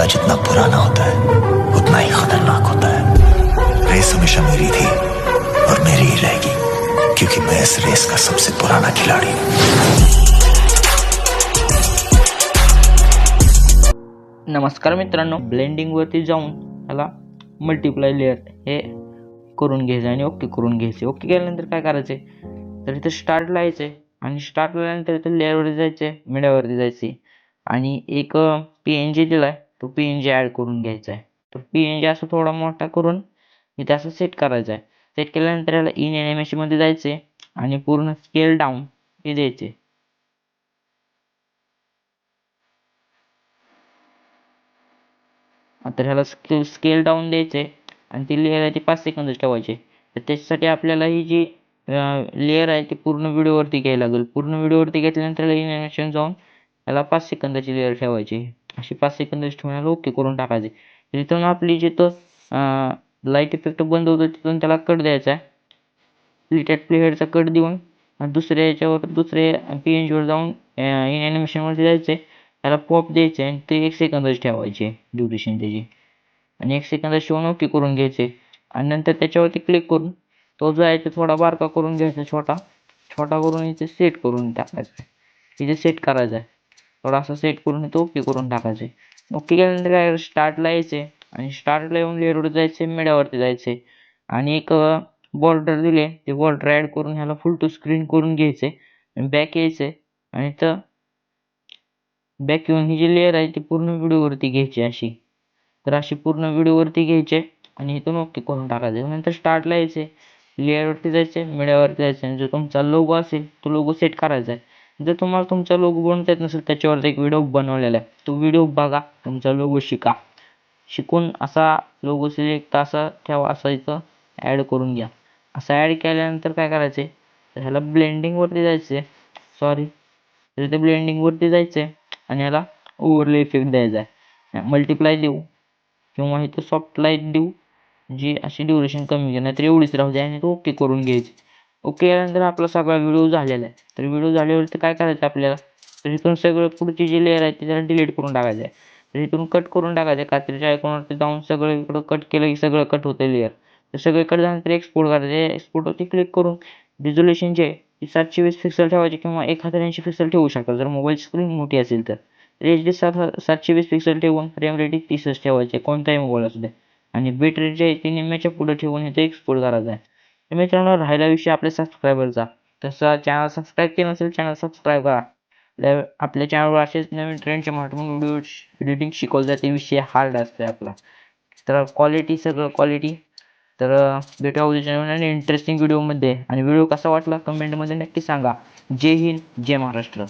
बदला जितना पुराना होता है उतना ही खतरनाक होता है। रेस हमेशा मेरी थी और मेरी ही रहेगी क्योंकि मैं इस रेस का सबसे पुराना खिलाड़ी हूं। नमस्कार मित्रांनो ब्लेंडिंगवरती जाऊन त्याला मल्टिप्लाय लेअर हे करून घ्यायचं आणि ओके करून घ्यायचे. ओके केल्यानंतर काय करायचे? तर इथं स्टार्ट लावायचे आणि स्टार्ट लावल्यानंतर इथे लेअरवरती जायचे मीडियावरती जायचे. आणि एक पी एन जी दिला आहे तो पी एन जी ॲड करून घ्यायचा आहे. तर पी एन जी असं थोडा मोठा करून इथे असं सेट करायचं आहे. सेट केल्यानंतर याला इन ॲनिमेशनमध्ये जायचे आणि पूर्ण स्केल डाऊन हे द्यायचे तर ह्याला स्केल स्केल डाऊन द्यायचे आणि ती लेअर आहे ती पाच सेकंदच ठेवायचे. तर त्याच्यासाठी आपल्याला ही जी लेअर आहे ती पूर्ण व्हिडिओवरती घ्यायला लागेल. पूर्ण व्हिडिओवरती घेतल्यानंतर ॲनिमेशन जाऊन याला पाच सेकंदाची लेअर ठेवायची. अशी पाच सेकंद ठेवून ओके करून टाकायचे. तिथून आपली जिथं लाइट इफेक्ट बंद होतो तिथून त्याला कट द्यायचा आहे. लिटेड प्लेअरचा कट देऊन आणि दुसऱ्या याच्यावर दुसरे पी एन जीवर जाऊन इन ॲनिमेशनवरती जायचे त्याला पॉप द्यायचे आणि ते एक सेकंदच ठेवायचे ड्युरेशन त्याची. आणि एक सेकंदच शिवून ओके करून घ्यायचे आणि नंतर त्याच्यावरती क्लिक करून तो जो आहे तो थोडा बारका करून घ्यायचा छोटा. छोटा करून इथे सेट करून टाकायचा इथे सेट करायचा आहे. थोडासा सेट करून तो ओके करून टाकायचे. ओके केल्यानंतर काय स्टार्टला यायचे आणि स्टार्टला येऊन लेअरवर जायचे मेड्यावरती जायचे. आणि एक बॉर्डर दिले ते बॉर्डर ॲड करून ह्याला फुल टू स्क्रीन करून घ्यायचे आणि बॅक यायचे. आणि तर बॅक येऊन ही जी लेअर आहे ती पूर्ण व्हिडिओवरती घ्यायची अशी. तर अशी पूर्ण व्हिडिओवरती घ्यायचे आणि इथून ओके करून टाकायचे. नंतर स्टार्टला यायचे लेअरवरती जायचे मीडियावरती जायचे. आणि जो तुमचा लोगो असेल तो लोगो सेट करायचा आहे. जर तुम्हाला तुमचा लोगो बनवता येत नसेल त्याच्यावर एक व्हिडिओ बनवलेला आहे. तो व्हिडिओ बघा तुमचा लोगो शिका. शिकून असा लोगो सिलेक्ट असा ठेवा असा इथं ॲड करून घ्या. असं ॲड केल्यानंतर काय करायचे तर ह्याला ब्लेंडिंगवरती जायचे सॉरी तर ते ब्लेंडिंगवरती जायचे आणि ह्याला ओव्हरले इफेक्ट द्यायचा आहे. मल्टिप्लाय देऊ. किंवा इथं सॉफ्ट लाइट देऊ जी अशी ड्युरेशन कमी घेणार नाहीतर एवढीच राहू द्या आणि ओके करून घ्यायची. ओके यानंतर आपला सगळा व्हिडिओ झालेला आहे. तर व्हिडिओ झाल्यावरती काय करायचं आपल्याला? तर इथून सगळं पुढची जी लेअर आहे ती त्याला डिलीट करून टाकायचं आहे. तर इथून कट करून टाकायचं आहे कात्रीच्या आयकॉनवरती जाऊन सगळं इकडं कट केलं की सगळं कट होतं लेअर तर सगळीकडे झाल्यानंतर एक्सपोर्ट करायचं एक्सपोर्टवरती क्लिक करून रिझोल्युशन जे आहे ती सातशे वीस पिक्सल ठेवायची किंवा एक हजार ऐंशी पिक्सल ठेवू शकता. जर मोबाईल स्क्रीन मोठी असेल तर. एच डी सात सातशे वीस पिक्सल ठेवून फ्रेम रेटिंग तीसच ठेवायचे कोणताही मोबाईल असू दे. आणि बिट रेट जे आहे ती निम्म्याच्या पुढे ठेवून इथे एक्सपोर्ट करायचं आहे. मित्रांनो राहिला विषय आपल्या सबस्क्रायबरचा तसं चॅनल सबस्क्राईब केलं नसेल चॅनल सबस्क्राईब करा आपल्या आपल्या चॅनलवर असेच नवीन ट्रेंडचे महत्त्वपूर्ण व्हिडिओ एडिटिंग शिकवलं जाते विषय हार्ड असते आपला तर क्वालिटी सगळं क्वालिटी तर भेटूया उद्याच्या नवीन आणि इंटरेस्टिंग व्हिडिओमध्ये आणि व्हिडिओ कसा वाटला कमेंटमध्ये नक्की सांगा जय हिंद जय महाराष्ट्र